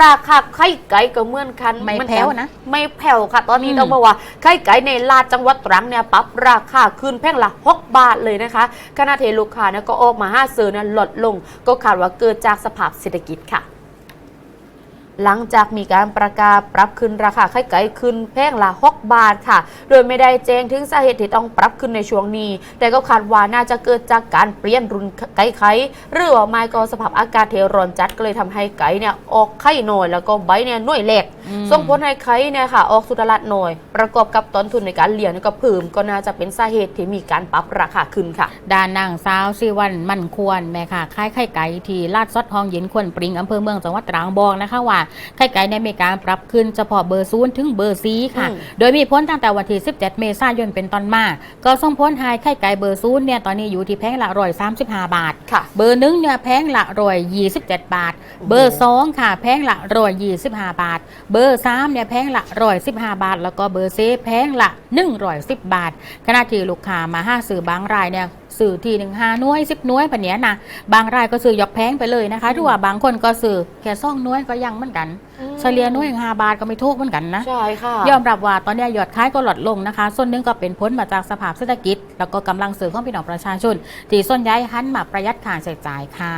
ราคาไข่ไก่ก็เหมือนกันไม่เหอนกันแผ่วนะ ไม่แผ่วค่ะ ตอนนี้อืมต้องบอกว่าไข่ไก่ในลาดจังหวัดตรังเนี่ยปรับราคาขึ้นแพ่งละ6บาทเลยนะคะขณะที่ลูกค้าเนี่ยก็ออกมาห้าซื้อเนี่ยลดลง ก็คาดว่าเกิดจากสภาพเศรษฐกิจค่ะ หลังจากมีการประกาศปรับขึ้นราคาไข่ไก่ขึ้นแพงละ6บาทค่ะ โดยไม่ได้แจ้งถึงสาเหตุที่ต้องปรับขึ้นในช่วงนี้ แต่ก็คาดว่าน่าจะเกิดจากการเปลี่ยนรุ่นไก่ไข่หรือว่าไม่ก็สภาพอากาศเทร้อนจัดก็เลยทำให้ไก่เนี่ยออกไข่น้อย แล้วก็ใบเนี่ยน้อยเล็กอืมส่งผลให้ไข่เนี่ยค่ะ ออกสุดตลาดน้อย ประกอบกับต้นทุนในการเลี้ยงเนี่ยก็เพิ่มก็น่าจะเป็นสาเหตุที่มีการปรับราคาขึ้นค่ะด้านนางสาวสิวันมันควรแม่ค่ะค่ายไข่ไก่ที่ลาดซอดทองเย็นควรปริงอำเภอเมืองจังหวัดตรังบอกนะคะว่าไข่ไก่เนี่ยมีการปรับขึ้นเฉพาะเบอร์ศูนย์ถึงเบอร์ซีค่ะอืมโดยมีผลตั้งแต่วันที่ 17 เมษายนเป็นต้นมา ก็ส่งผลให้ไข่ไก่เบอร์ศูนย์เนี่ยตอนนี้อยู่ที่แพงละร้อยสามสิบห้าบาทค่ะเบอร์หนึ่งเนี่ยแพงละร้อยยี่สิบเจ็ดบาท เบอร์สองค่ะแพงละร้อยยี่สิบห้าบาท เบอร์สามเนี่ยแพงละร้อยสิบห้าบาท แล้วก็เบอร์ซีแพงละหนึ่งร้อยสิบบาท ขณะที่ลูกค้ามาห้าสื่อบางรายเนี่ย สื่อทีหนึ่งห้าหน่วยสิบหน่วยแบบเนี้ยนะบางรายก็ซื้อยกแพงไปเลยนะคะที่ว่าบางคนก็ซื้อแค่ซ่องหน่วยก็ยังเหมือนกันเฉลี่ยหน่วยห้าบาทก็ไม่ถูกเหมือนกันนะใช่ค่ะยอมรับว่าตอนนี้ยอดขายก็ลดลงนะคะ ส่วนหนึงก็เป็นผลมาจากสภาพเศรษฐกิจ แล้วก็กำลังซื้อของพี่น้องประชาชนที่ส่วนใหญ่หันมาประหยัดค่าใช้จ่ายค่ะ